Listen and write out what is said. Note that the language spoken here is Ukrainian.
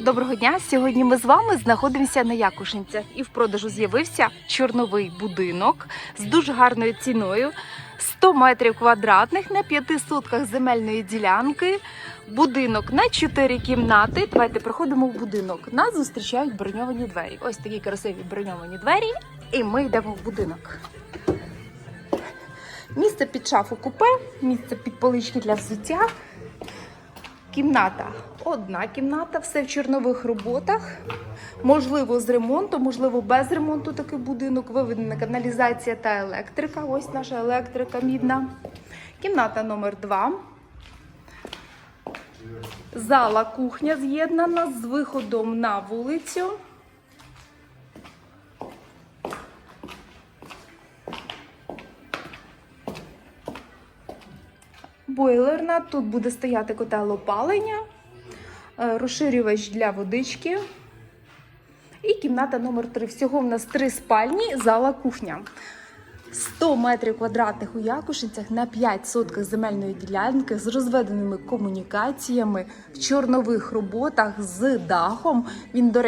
Доброго дня! Сьогодні ми з вами знаходимося на Якушинцях і в продажу з'явився чорновий будинок з дуже гарною ціною. 100 метрів квадратних на п'яти сотках земельної ділянки. Будинок на 4 кімнати. Давайте проходимо в будинок. Нас зустрічають броньовані двері. Ось такі красиві броньовані двері. І ми йдемо в будинок. Місце під шафу купе, місце під полички для взуття. Кімната. Одна кімната, все в чорнових роботах. Можливо, з ремонту, можливо, без ремонту такий будинок. Виведена каналізація та електрика. Ось наша електрика мідна. Кімната номер 2 Зала кухня з'єднана з виходом на вулицю. Бойлерна. Тут буде стояти котел опалення, е, розширювач для водички. І кімната номер 3. Всього в нас три спальні, зала кухня. 100 метрів квадратних у Якушинцях на 5 сотках земельної ділянки з розведеними комунікаціями в чорнових роботах з дахом. Він, до речі,